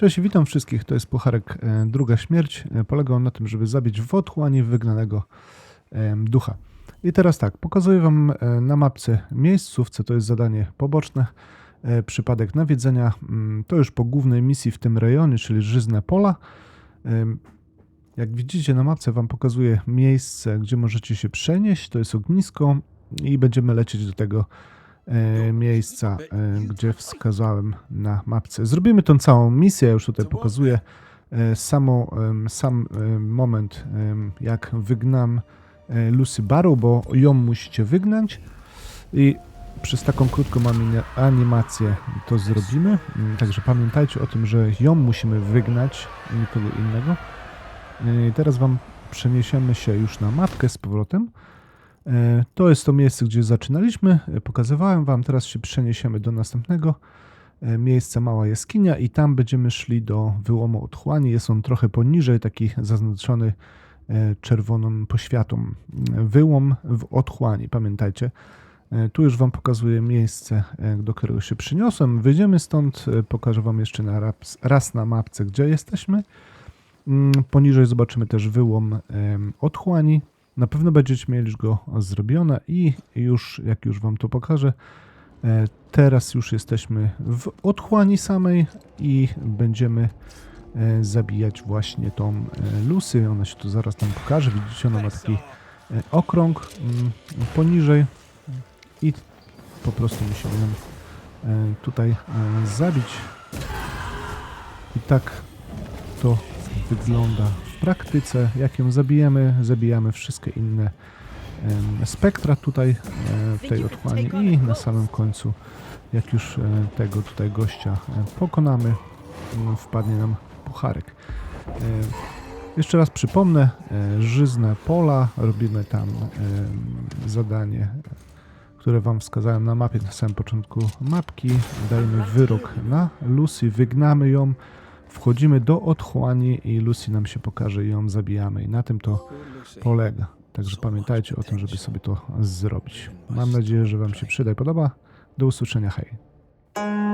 Cześć, witam wszystkich. To jest pucharek e, Druga Śmierć. E, Polegał na tym, żeby zabić w otchłani wygnanego ducha. I teraz tak, pokazuję Wam e, na mapce miejscówce, to jest zadanie poboczne. Przypadek nawiedzenia mm, to już po głównej misji w tym rejonie, czyli Żyzne Pola. Jak widzicie na mapce Wam pokazuję miejsce, gdzie możecie się przenieść. To jest ognisko i będziemy lecieć do tego miejsca, e, gdzie wskazałem na mapce. Zrobimy tą całą misję, już tutaj pokazuję e, samą, sam moment, jak wygnam e, Lucy Barrow, bo ją musicie wygnać i przez taką krótką ani- animację to zrobimy. Mm, Także pamiętajcie o tym, że ją musimy wygnać, nikogo innego. E, Teraz Wam przeniesiemy się już na mapkę z powrotem. E, To jest to miejsce, gdzie zaczynaliśmy. E, Pokazywałem Wam, teraz się przeniesiemy do następnego e, miejsca, mała jaskinia, i tam będziemy szli do wyłomu otchłani. Jest on trochę poniżej, taki zaznaczony czerwoną poświatą. Wyłom w otchłani, pamiętajcie. Tu już Wam pokazuję miejsce, do którego się przyniosłem. Wyjdziemy stąd, pokażę Wam jeszcze raz, raz na mapce, gdzie jesteśmy. Mm, Poniżej zobaczymy też wyłom otchłani. Na pewno będziecie mieli go zrobione i już, jak już Wam to pokażę, e, teraz już jesteśmy w otchłani samej i będziemy e, zabijać właśnie tą e, Lucy. Ona się tu zaraz tam pokaże. Widzicie, ona ma taki okrąg mm, poniżej i po prostu musimy ją tutaj zabić. I tak to wygląda praktyce. Jak ją zabijemy, zabijamy wszystkie inne spektra tutaj e, w tej otchłani i na samym końcu, jak już e, tego tutaj gościa e, pokonamy, wpadnie nam pucharek. Jeszcze raz przypomnę, żyzne pola, robimy tam zadanie, które Wam wskazałem na mapie na samym początku mapki. Dajemy wyrok na Lucy, wygnamy ją, wchodzimy do otchłani i Lucy nam się pokaże i ją zabijamy. I na tym to polega. Także pamiętajcie o tym, żeby sobie to zrobić. Mam nadzieję, że Wam się przyda i podoba. Do usłyszenia, hej.